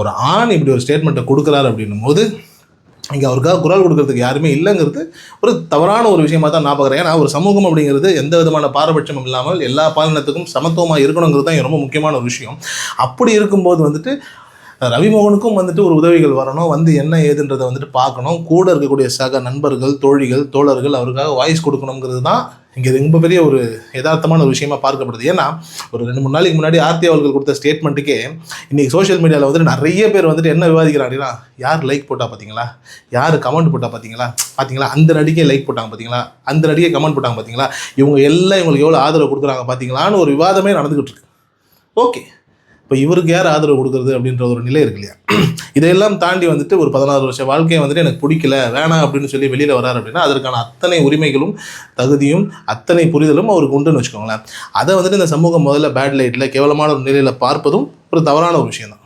ஒரு ஆண் இப்படி ஒரு ஸ்டேட்மெண்ட்டை கொடுக்குறாரு அப்படின்னும் போது இங்கே அவருக்காக குரல் கொடுக்கறதுக்கு யாருமே இல்லைங்கிறது ஒரு தவறான ஒரு விஷயமா தான் நான் பார்க்குறேன். ஏன்னா ஒரு சமூகம் அப்படிங்கிறது எந்த விதமான பாரபட்சமும் இல்லாமல் எல்லா பாலினத்துக்கும் சமத்துவமாக இருக்கணுங்கிறது தான் ரொம்ப முக்கியமான ஒரு விஷயம். அப்படி இருக்கும்போது வந்துட்டு ரவிமோகனுக்கும் வந்துட்டு ஒரு உதவிகள் வரணும். வந்து என்ன ஏதுன்றதை வந்துட்டு பார்க்கணும். கூட இருக்கக்கூடிய சக நண்பர்கள் தோழிகள் தோழர்கள் அவருக்காக வாய்ஸ் கொடுக்கணுங்கிறது தான் இங்கே ரொம்ப பெரிய ஒரு யதார்த்தமான ஒரு விஷயமா பார்க்கப்படுது. ஏன்னா ஒரு ரெண்டு மூணு நாளைக்கு முன்னாடி ஆர்த்தி அவர்கள் கொடுத்த ஸ்டேட்மெண்ட்டுக்கே இன்னைக்கு சோஷியல் மீடியாவில் வந்துட்டு நிறைய பேர் வந்துட்டு என்ன விவாதிக்கிறாங்க அப்படின்னா யார் லைக் போட்டா பார்த்தீங்களா யார் கமெண்ட் போட்டா பார்த்தீங்களா பார்த்தீங்களா அந்த நடிகை லைக் போட்டாங்க பார்த்தீங்களா அந்த நடிகை கமெண்ட் போட்டாங்க பார்த்தீங்களா இவங்க எல்லாம் இவங்களுக்கு எவ்வளோ ஆதரவு கொடுக்குறாங்க பார்த்தீங்களான்னு ஒரு விவாதமே நடந்துகிட்டு இருக்கு. ஓகே இப்போ இவருக்கு யார் ஆதரவு கொடுக்குறது அப்படின்ற ஒரு நிலை இருக்கு இல்லையா? இதையெல்லாம் தாண்டி வந்துட்டு ஒரு பதினாறு வருஷம் வாழ்க்கையை வந்துட்டு எனக்கு பிடிக்கல வேணாம் அப்படின்னு சொல்லி வெளியில் வராரு அப்படின்னா அதற்கான அத்தனை உரிமைகளும் தகுதியும் அத்தனை புரிதலும் அவருக்கு உண்டுன்னு வச்சுக்கோங்களேன். அதை வந்துட்டு இந்த சமூகம் முதல்ல பேட் லைட்டில் கேவலமான ஒரு நிலையில் பார்ப்பதும் ஒரு தவறான ஒரு விஷயம் தான்